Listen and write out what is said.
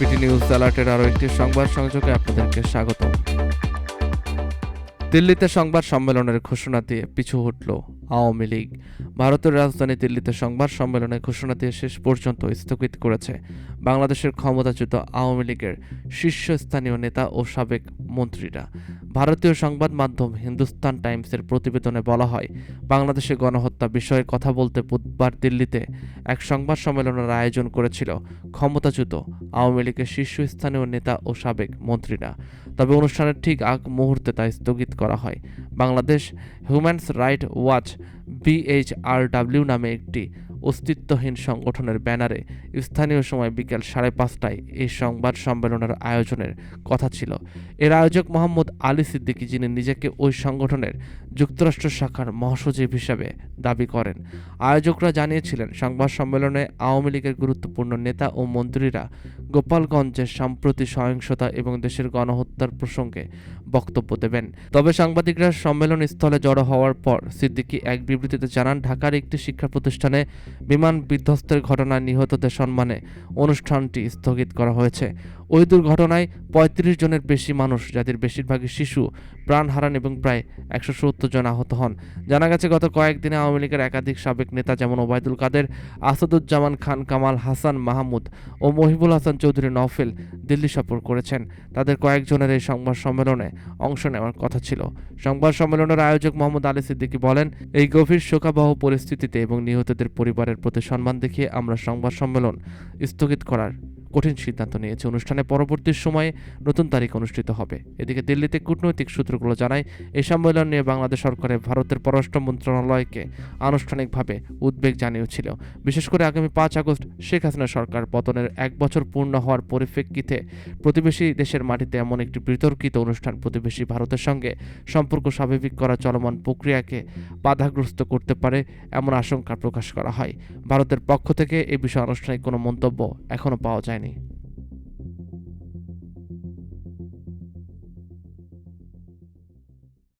PT news অ্যালার্টের আরও একটি সংবাদ সংযোগে আপনাদেরকে স্বাগত দিল্লিতে সংবাদ সম্মেলনের ঘোষণা দিয়ে পিছু হটল আওয়ামী লীগ। ভারতের রাজধানী দিল্লিতে সংবাদ সম্মেলনে ঘোষণা দিয়ে শেষ পর্যন্ত স্থগিত করেছে বাংলাদেশের ক্ষমতাচ্যুত আওয়ামী লীগের শীর্ষস্থানীয় নেতা ও সাবেক মন্ত্রীরা। ভারতীয় সংবাদ মাধ্যম হিন্দুস্তান টাইমসের প্রতিবেদনে বলা হয়, বাংলাদেশে গণহত্যা বিষয়ে কথা বলতে বুধবার দিল্লিতে এক সংবাদ সম্মেলনের আয়োজন করেছিল ক্ষমতাচ্যুত আওয়ামী লীগের শীর্ষস্থানীয় নেতা ও সাবেক মন্ত্রীরা। তবে অনুষ্ঠানের ঠিক আগ মুহূর্তে তা স্থগিত করা হয়। Bangladesh humans right watch BHRW নামে একটি অস্তিত্বহীন সংগঠনের ব্যানারে স্থানীয় সময় বিকেল সাড়ে পাঁচটায় এই সংবাদ সম্মেলনের আয়োজনের কথা ছিল। এর আয়োজক মোহাম্মদ আলী সিদ্দিকী, যিনি নিজেকে ওই সংগঠনের যুক্তরাষ্ট্র শাখার মহাসচিব হিসাবে দাবি করেন। আয়োজকরা জানিয়েছিলেন, সংবাদ সম্মেলনে আওয়ামী লীগের গুরুত্বপূর্ণ নেতা ও মন্ত্রীরা গোপালগঞ্জের সাম্প্রতিক সহিংসতা এবং দেশের গণহত্যার প্রসঙ্গে বক্তব্য দেবেন। তবে সাংবাদিকরা সম্মেলন স্থলে জড়ো হওয়ার পর সিদ্দিকী এক বিবৃতিতে জানান, ঢাকার একটি শিক্ষা প্রতিষ্ঠানে বিমান বিধ্বস্তের ঘটনায় নিহতদের সম্মানে অনুষ্ঠানটি স্থগিত করা হয়েছে। ওই দুর্ঘটনায় পঁয়ত্রিশ জনের বেশি মানুষ, যাদের বেশিরভাগই শিশু, প্রাণ হারান এবং প্রায় একশো সত্তর জন আহত হন। জানা গেছে, গত কয়েকদিনে আওয়ামী লীগের একাধিক সাবেক নেতা যেমন ওবায়দুল কাদের, আসাদুজ্জামান খান, কামাল হাসান, মাহমুদ ও মহিবুল হাসান চৌধুরী নওফেল দিল্লি সফর করেছেন। তাদের কয়েকজনের এই সংবাদ সম্মেলনে অংশ নেওয়ার কথা ছিল। সংবাদ সম্মেলনের আয়োজক মোহাম্মদ আলী সিদ্দিকী বলেন, এই গভীর শোকাবহ পরিস্থিতিতে এবং নিহতদের পরিবারের প্রতি সম্মান দেখিয়ে আমরা সংবাদ সম্মেলন স্থগিত করার কঠিন সিদ্ধান্ত নিয়েছে। অনুষ্ঠানে পরবর্তী সময়ে নতুন তারিখ অনুষ্ঠিত হবে। এদিকে দিল্লিতে কূটনৈতিক সূত্রগুলো জানায় এই সম্মেলন নিয়ে বাংলাদেশ সরকারের, ভারতের পররাষ্ট্র মন্ত্রণালয়কে আনুষ্ঠানিকভাবে উদ্বেগ জানিয়েছিল। বিশেষ করে আগামী পাঁচ আগস্ট শেখ হাসিনা সরকার পতনের এক বছর পূর্ণ হওয়ার পরিপ্রেক্ষিতে প্রতিবেশী দেশের মাটিতে এমন একটি বিতর্কিত অনুষ্ঠান প্রতিবেশী ভারতের সঙ্গে সম্পর্ক স্বাভাবিক করা চলমান প্রক্রিয়াকে বাধাগ্রস্ত করতে পারে এমন আশঙ্কা প্রকাশ করা হয়। ভারতের পক্ষ থেকে এ বিষয়ে আনুষ্ঠানিক কোনো মন্তব্য এখনও পাওয়া Money.